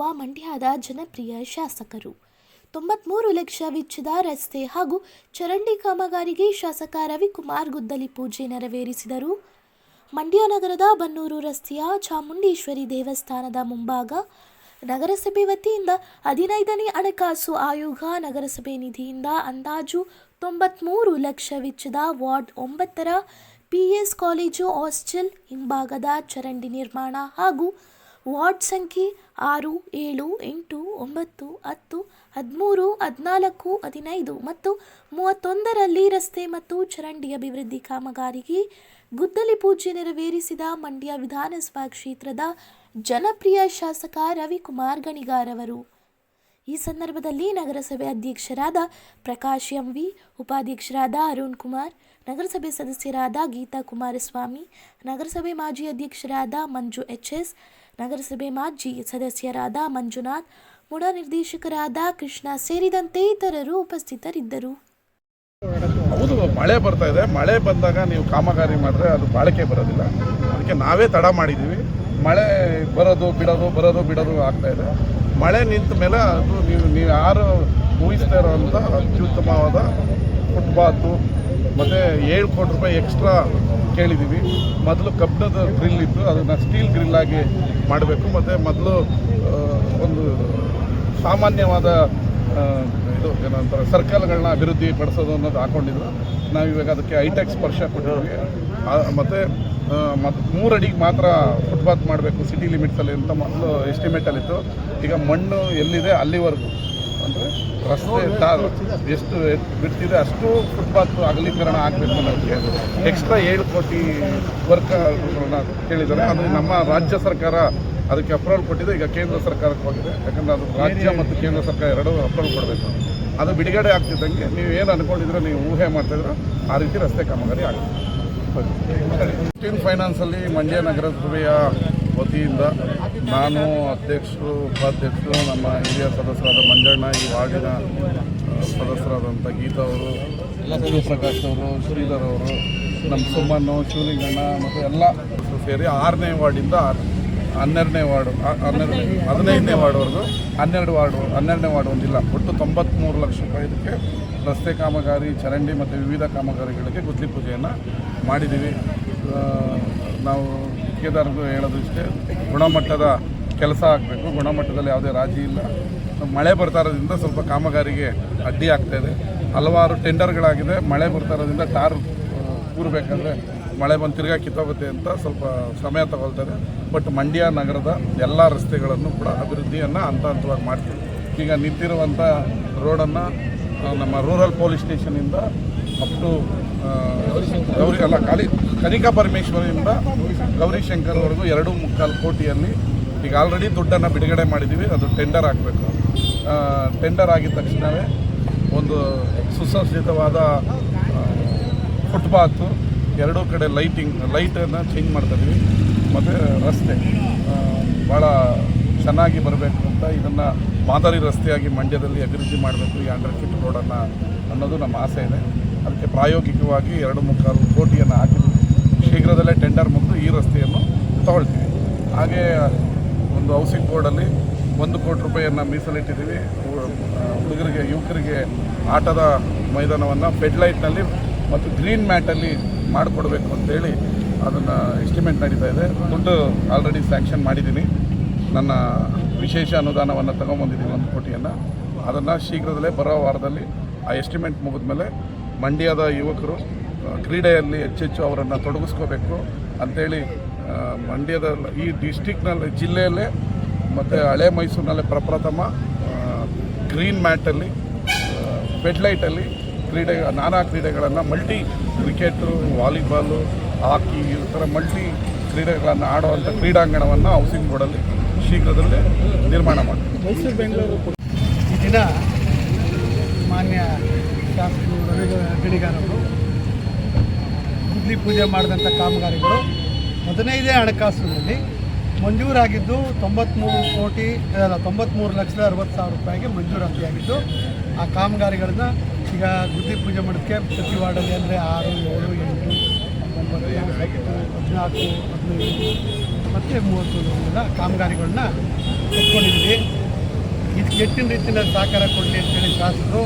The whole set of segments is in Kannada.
ಮಾಡಿರುವ ಮಂಡ್ಯದ ಜನಪ್ರಿಯ ಶಾಸಕರು. ತೊಂಬತ್ಮೂರು ಲಕ್ಷ ವೆಚ್ಚದ ರಸ್ತೆ ಹಾಗೂ ಚರಂಡಿ ಕಾಮಗಾರಿಗೆ ಶಾಸಕ ರವಿಕುಮಾರ್ ಗುದ್ದಲಿ ಪೂಜೆ ನೆರವೇರಿಸಿದರು. ಮಂಡ್ಯ ನಗರದ ಬನ್ನೂರು ರಸ್ತೆಯ ಚಾಮುಂಡೇಶ್ವರಿ ದೇವಸ್ಥಾನದ ಮುಂಭಾಗ ನಗರಸಭೆ ವತಿಯಿಂದ ಹದಿನೈದನೇ ಹಣಕಾಸು ಆಯೋಗ ನಗರಸಭೆ ನಿಧಿಯಿಂದ ಅಂದಾಜು ತೊಂಬತ್ಮೂರು ಲಕ್ಷ ವೆಚ್ಚದ ವಾರ್ಡ್ ಒಂಬತ್ತರ ಪಿಎಸ್ ಕಾಲೇಜು ಹಾಸ್ಟೆಲ್ ಹಿಂಭಾಗದ ಚರಂಡಿ ನಿರ್ಮಾಣ ಹಾಗೂ ವಾರ್ಡ್ ಸಂಖ್ಯೆ ಆರು, ಏಳು, ಎಂಟು, ಒಂಬತ್ತು, ಹತ್ತು, ಹದಿಮೂರು, ಹದಿನಾಲ್ಕು, ಹದಿನೈದು ಮತ್ತು ಮೂವತ್ತೊಂದರಲ್ಲಿ ರಸ್ತೆ ಮತ್ತು ಚರಂಡಿ ಅಭಿವೃದ್ಧಿ ಕಾಮಗಾರಿಗೆ ಗುದ್ದಲಿ ಪೂಜೆ ನೆರವೇರಿಸಿದ ಮಂಡ್ಯ ವಿಧಾನಸಭಾ ಕ್ಷೇತ್ರದ ಜನಪ್ರಿಯ ಶಾಸಕ ರವಿಕುಮಾರ್ ಗಣಿಗಾರವರು ಈ ಸಂದರ್ಭದಲ್ಲಿ ನಗರಸಭೆ ಅಧ್ಯಕ್ಷರಾದ ಪ್ರಕಾಶ್ ಎಂವಿ, ಉಪಾಧ್ಯಕ್ಷರಾದ ಅರುಣ್ ಕುಮಾರ್, ನಗರಸಭೆ ಸದಸ್ಯರಾದ ಗೀತಾ ಕುಮಾರಸ್ವಾಮಿ, ನಗರಸಭೆ ಮಾಜಿ ಅಧ್ಯಕ್ಷರಾದ ಮಂಜು ಎಚ್ ಎಸ್ ನಗರಸಭೆ ಮಾಜಿ ಸದಸ್ಯರಾದ ಮಂಜುನಾಥ್ ಮುಡ ನಿರ್ದೇಶಕರಾದ ಕೃಷ್ಣ ಸೇರಿದಂತೆ ಇತರರು ಉಪಸ್ಥಿತರಿದ್ದರು. ಹೌದು, ಮಳೆ ಬರ್ತಾ ಇದೆ. ಮಳೆ ಬಂದಾಗ ನೀವು ಕಾಮಗಾರಿ ಮಾಡಿದ್ರೆ ಅದು ಬಾಳಿಕೆ ಬರೋದಿಲ್ಲ. ಅದಕ್ಕೆ ನಾವೇ ತಡ ಮಾಡಿದ್ದೀವಿ. ಮಳೆ ಬರೋದು, ಬಿಡೋದು ಬರೋದು, ಬಿಡೋದು ಆಗ್ತಾ ಇದೆ. ಮಳೆ ನಿಂತ ಮೇಲೆ ಅದು ನೀವು ನೀವು ಯಾರು ಊಹಿಸ್ತಾ ಇರೋವಂಥ ಅತ್ಯುತ್ತಮವಾದ ಫುಟ್ಪಾತು ಮತ್ತು ಏಳು ಕೋಟಿ ರೂಪಾಯಿ ಎಕ್ಸ್ಟ್ರಾ ಕೇಳಿದ್ದೀವಿ ಮೊದಲು ಕಬ್ಬಿಣದ ಗ್ರಿಲ್ ಇತ್ತು, ಅದನ್ನು ಸ್ಟೀಲ್ ಗ್ರಿಲ್ ಆಗಿ ಮಾಡಬೇಕು. ಮತ್ತು ಮೊದಲು ಒಂದು ಸಾಮಾನ್ಯವಾದ ಇದು ಏನಂತಾರೆ ಸರ್ಕಲ್ಗಳನ್ನ ಅಭಿವೃದ್ಧಿ ಪಡಿಸೋದು ಅನ್ನೋದು ಹಾಕೊಂಡಿದ್ರು. ನಾವು ಇವಾಗ ಅದಕ್ಕೆ ಐಟೆಕ್ ಸ್ಪರ್ಶ ಕೊಟ್ಟಿದ್ವಿ ಮತ್ತು ಮತ್ತು ಮೂರು ಅಡಿಗೆ ಮಾತ್ರ ಫುಟ್ಪಾತ್ ಮಾಡಬೇಕು. ಸಿಟಿ ಲಿಮಿಟ್ಸಲ್ಲಿ ಅಂತ ಮೊದಲು ಎಸ್ಟಿಮೇಟಲ್ಲಿತ್ತು ಈಗ ಮಣ್ಣು ಎಲ್ಲಿದೆ? ಅಲ್ಲಿವರೆಗೂ. ಅಂದರೆ ರಸ್ತೆ ಟಾರ್ ಎಷ್ಟು ಬಿಡ್ತಿದೆ ಅಷ್ಟು ಫುಟ್ಪಾತ್ ಅಗಲೀಕರಣ ಆಗಬೇಕು ಅನ್ನೋದಕ್ಕೆ ಎಕ್ಸ್ಟ್ರಾ ಏಳು ಕೋಟಿ ವರ್ಕ್ಗಳನ್ನ ಕೇಳಿದ್ದಾರೆ. ಅದು ನಮ್ಮ ರಾಜ್ಯ ಸರ್ಕಾರ ಅದಕ್ಕೆ ಅಪ್ರೂವಲ್ ಕೊಟ್ಟಿದೆ. ಈಗ ಕೇಂದ್ರ ಸರ್ಕಾರಕ್ಕೆ ಹೋಗಿದೆ. ಯಾಕಂದರೆ ಅದು ರಾಜ್ಯ ಮತ್ತು ಕೇಂದ್ರ ಸರ್ಕಾರ ಎರಡೂ ಅಪ್ರೂವಲ್ ಕೊಡಬೇಕು. ಅದು ಬಿಡುಗಡೆ ಆಗ್ತಿದ್ದಂಗೆ ನೀವು ಏನು ಅಂದ್ಕೊಂಡಿದ್ರೆ ನೀವು ಊಹೆ ಮಾಡ್ತಾಯಿದ್ರೆ ಆ ರೀತಿ ರಸ್ತೆ ಕಾಮಗಾರಿ ಆಗುತ್ತೆ. ಫಿಫ್ಟೀನ್ ಫೈನಾನ್ಸಲ್ಲಿ ಮಂಡ್ಯ ನಗರಸಭೆಯ ವತಿಯಿಂದ ನಾನು ಅಧ್ಯಕ್ಷರು, ಉಪಾಧ್ಯಕ್ಷರು, ನಮ್ಮ ಹಿರಿಯ ಸದಸ್ಯರಾದ ಮಂಜಣ್ಣ, ಈ ವಾರ್ಡಿನ ಸದಸ್ಯರಾದಂಥ ಗೀತಾ ಅವರು ಪ್ರಕಾಶ್ ಅವರು, ಶ್ರೀಧರ್ ಅವರು, ನಮ್ಮ ಸುಮ್ಮನ್ನು ಶಿವಲಿಂಗಣ್ಣ ಮತ್ತು ಎಲ್ಲ ಸೇರಿ ಆರನೇ ವಾರ್ಡಿಂದ ಹನ್ನೆರಡನೇ ವಾರ್ಡು ಹನ್ನೆರಡು ಹದಿನೈದನೇ ವಾರ್ಡ್ವರೆಗೂ, ಹನ್ನೆರಡು ವಾರ್ಡು, ಹನ್ನೆರಡನೇ ವಾರ್ಡ್ ಒಂದಿಲ್ಲ, ಒಟ್ಟು ತೊಂಬತ್ತ್ಮೂರು ಲಕ್ಷ ರೂಪಾಯಿ ಇದಕ್ಕೆ ರಸ್ತೆ ಕಾಮಗಾರಿ, ಚರಂಡಿ ಮತ್ತು ವಿವಿಧ ಕಾಮಗಾರಿಗಳಿಗೆ ಗುದ್ಲಿ ಪೂಜೆಯನ್ನು ಮಾಡಿದ್ದೀವಿ. ನಾವು ಗುತ್ತಿಗೆದಾರರು ಹೇಳೋದು ಇಷ್ಟೇ ಗುಣಮಟ್ಟದ ಕೆಲಸ ಆಗಬೇಕು. ಗುಣಮಟ್ಟದಲ್ಲಿ ಯಾವುದೇ ರಾಜಿ ಇಲ್ಲ. ಮಳೆ ಬರ್ತಾ ಇರೋದ್ರಿಂದ ಸ್ವಲ್ಪ ಕಾಮಗಾರಿಗೆ ಅಡ್ಡಿ ಆಗ್ತಾ ಇದೆ. ಹಲವಾರು ಟೆಂಡರ್ಗಳಾಗಿದೆ. ಮಳೆ ಬರ್ತಾ ಇರೋದ್ರಿಂದ ಟಾರ್ ಕೂರಬೇಕಾದ್ರೆ ಮಳೆ ಬಂದು ತಿರ್ಗಾ ಕಿತ್ತೋಗುತ್ತೆ ಅಂತ ಸ್ವಲ್ಪ ಸಮಯ ತಗೊಳ್ತಾರೆ. ಬಟ್ ಮಂಡ್ಯ ನಗರದ ಎಲ್ಲ ರಸ್ತೆಗಳನ್ನು ಕೂಡ ಅಭಿವೃದ್ಧಿಯನ್ನು ಹಂತ ಹಂತವಾಗಿ ಮಾಡ್ತೀವಿ. ಈಗ ನಿಂತಿರುವಂಥ ರೋಡನ್ನು ನಮ್ಮ ರೂರಲ್ ಪೊಲೀಸ್ ಸ್ಟೇಷನಿಂದ ಅಪ್ ಟು ಗೌರಿ, ಅಲ್ಲ ಕಾಲಿ ಕನಿಕಾ ಪರಮೇಶ್ವರಿಂದ ಗೌರಿಶಂಕರ್ವರೆಗೂ ಎರಡು ಮುಕ್ಕಾಲು ಕೋಟಿಯಲ್ಲಿ ಈಗ ಆಲ್ರೆಡಿ ದುಡ್ಡನ್ನು ಬಿಡುಗಡೆ ಮಾಡಿದ್ದೀವಿ ಅದು ಟೆಂಡರ್ ಆಗಬೇಕು. ಟೆಂಡರ್ ಆಗಿದ ತಕ್ಷಣವೇ ಒಂದು ಸುಸಜ್ಜಿತವಾದ ಫುಟ್ಪಾತು ಎರಡೂ ಕಡೆ ಲೈಟಿಂಗ್ ಲೈಟನ್ನು ಚೇಂಜ್ ಮಾಡ್ತಾಯಿದ್ವಿ ಮತ್ತು ರಸ್ತೆ ಭಾಳ ಚೆನ್ನಾಗಿ ಬರಬೇಕು ಅಂತ ಇದನ್ನು ಮಾದರಿ ರಸ್ತೆಯಾಗಿ ಮಂಡ್ಯದಲ್ಲಿ ಅಭಿವೃದ್ಧಿ ಮಾಡಬೇಕು ಈ ಅಂಡರ್ ಕಿಟ್ ರೋಡನ್ನು ಅನ್ನೋದು ನಮ್ಮ ಆಸೆ ಇದೆ. ಅದಕ್ಕೆ ಪ್ರಾಯೋಗಿಕವಾಗಿ ಎರಡು ಮುಕ್ಕಾಲು ಕೋಟಿಯನ್ನು ಹಾಕಿದ್ವಿ ಶೀಘ್ರದಲ್ಲೇ ಟೆಂಡರ್ ಮುಗಿದು ಈ ರಸ್ತೆಯನ್ನು ತಗೊಳ್ತೀವಿ. ಹಾಗೇ ಒಂದು ಹೌಸಿಂಗ್ ಬೋರ್ಡಲ್ಲಿ ಒಂದು ಕೋಟಿ ರೂಪಾಯಿಯನ್ನು ಮೀಸಲಿಟ್ಟಿದ್ದೀವಿ. ಹುಡುಗರಿಗೆ, ಯುವಕರಿಗೆ ಆಟದ ಮೈದಾನವನ್ನು ಫೆಡ್ಲೈಟ್ನಲ್ಲಿ ಮತ್ತು ಗ್ರೀನ್ ಮ್ಯಾಟಲ್ಲಿ ಮಾಡಿಕೊಡ್ಬೇಕು ಅಂತೇಳಿ ಅದನ್ನು ಎಸ್ಟಿಮೇಟ್ ನಡೀತಾ ಇದೆ. ದುಡ್ಡು ಆಲ್ರೆಡಿ ಸ್ಯಾಂಕ್ಷನ್ ಮಾಡಿದ್ದೀನಿ. ನನ್ನ ವಿಶೇಷ ಅನುದಾನವನ್ನು ತಗೊಂಬಂದಿದ್ದೀವಿ ಒಂದು ಕೋಟಿಯನ್ನು. ಅದನ್ನು ಶೀಘ್ರದಲ್ಲೇ ಬರೋ ವಾರದಲ್ಲಿ ಆ ಎಸ್ಟಿಮೇಟ್ ಮುಗಿದ್ಮೇಲೆ ಮಂಡ್ಯದ ಯುವಕರು ಕ್ರೀಡೆಯಲ್ಲಿ ಹೆಚ್ಚೆಚ್ಚು ಅವರನ್ನು ತೊಡಗಿಸ್ಕೋಬೇಕು ಅಂಥೇಳಿ ಮಂಡ್ಯದ ಈ ಡಿಸ್ಟಿಕ್ನಲ್ಲಿ ಜಿಲ್ಲೆಯಲ್ಲೇ ಮತ್ತು ಹಳೆ ಮೈಸೂರಿನಲ್ಲೇ ಪ್ರಪ್ರಥಮ ಗ್ರೀನ್ ಮ್ಯಾಟಲ್ಲಿ ಬೆಡ್ಲೈಟಲ್ಲಿ ಕ್ರೀಡೆ, ನಾನಾ ಕ್ರೀಡೆಗಳನ್ನು ಮಲ್ಟಿ ಕ್ರಿಕೆಟು ವಾಲಿಬಾಲು ಹಾಕಿ ಈ ಥರ ಮಲ್ಟಿ ಕ್ರೀಡೆಗಳನ್ನು ಆಡುವಂಥ ಕ್ರೀಡಾಂಗಣವನ್ನು ಹೌಸಿಂಗ್ ಬೋರ್ಡಲ್ಲಿ ಶೀಘ್ರದಲ್ಲೇ ನಿರ್ಮಾಣ ಮಾಡ್ತೀವಿ. ಮೈಸೂರು, ಬೆಂಗಳೂರು ಈ ದಿನ ಮಾನ್ಯ ಶಾಸಕರು ರವಿ ಗಡಿಗಾರರು ಗುದ್ಲಿ ಪೂಜೆ ಮಾಡಿದಂಥ ಕಾಮಗಾರಿಗಳು ಹದಿನೈದೇ ಹಣಕಾಸಿನಲ್ಲಿ ಮಂಜೂರಾಗಿದ್ದು ತೊಂಬತ್ತ್ಮೂರು ಕೋಟಿ, ಅಲ್ಲ ತೊಂಬತ್ತ್ಮೂರು ಲಕ್ಷದ ಅರವತ್ತು ಸಾವಿರ ರೂಪಾಯಿಗೆ ಮಂಜೂರಾತಿಯಾಗಿದ್ದು ಆ ಕಾಮಗಾರಿಗಳನ್ನ ಈಗ ಗುದ್ದಿ ಪೂಜೆ ಮಾಡೋದಕ್ಕೆ ಪ್ರತಿ ವಾರ್ಡಲ್ಲಿ ಅಂದರೆ ಆರು, ಏಳು, ಎಂಟು, ಒಂಬತ್ತು ಹದಿನಾಲ್ಕು, ಹದಿನೈದು ಮತ್ತು ಮೂವತ್ತು ಕಾಮಗಾರಿಗಳನ್ನ ಇಟ್ಕೊಂಡಿದ್ವಿ ಇದು ಹೆಚ್ಚಿನ ರೀತಿಯಲ್ಲಿ ಸಹಕಾರ ಕೊಡಲಿ ಅಂತೇಳಿ ಶಾಸಕರು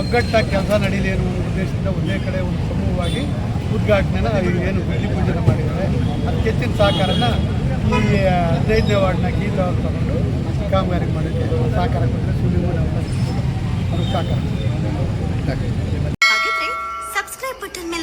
ಒಗ್ಗಟ್ಟಾಗಿ ಕೆಲಸ ನಡೀಲಿ ಅನ್ನೋ ಉದ್ದೇಶದಿಂದ ಒಂದೇ ಕಡೆ ಒಂದು ಸಮೂಹವಾಗಿ ಉದ್ಘಾಟನೆನ ಏನು ಬೆಳ್ಳಿ ಪೂಜೆ ಮಾಡಿದ್ದಾರೆ. ಅದಕ್ಕೆ ಹೆಚ್ಚಿನ ಸಹಕಾರನ ಈ ಹದಿನೈದನೇ ವಾರ್ಡ್ನ ಗೀತ ಅವ್ರು ತಗೊಂಡು ಕಾಮಗಾರಿ ಮಾಡಿದ್ದೆ ಸಹಕಾರ ಕೊಟ್ಟರೆ ಸುಲಿಮೂಲ ಅವರು ಸಹಕಾರ ಹಾಗಿದ್ರೆ ಸಬ್ಸ್ಕ್ರೈಬ್ ಬಟನ್ ಮೇಲೆ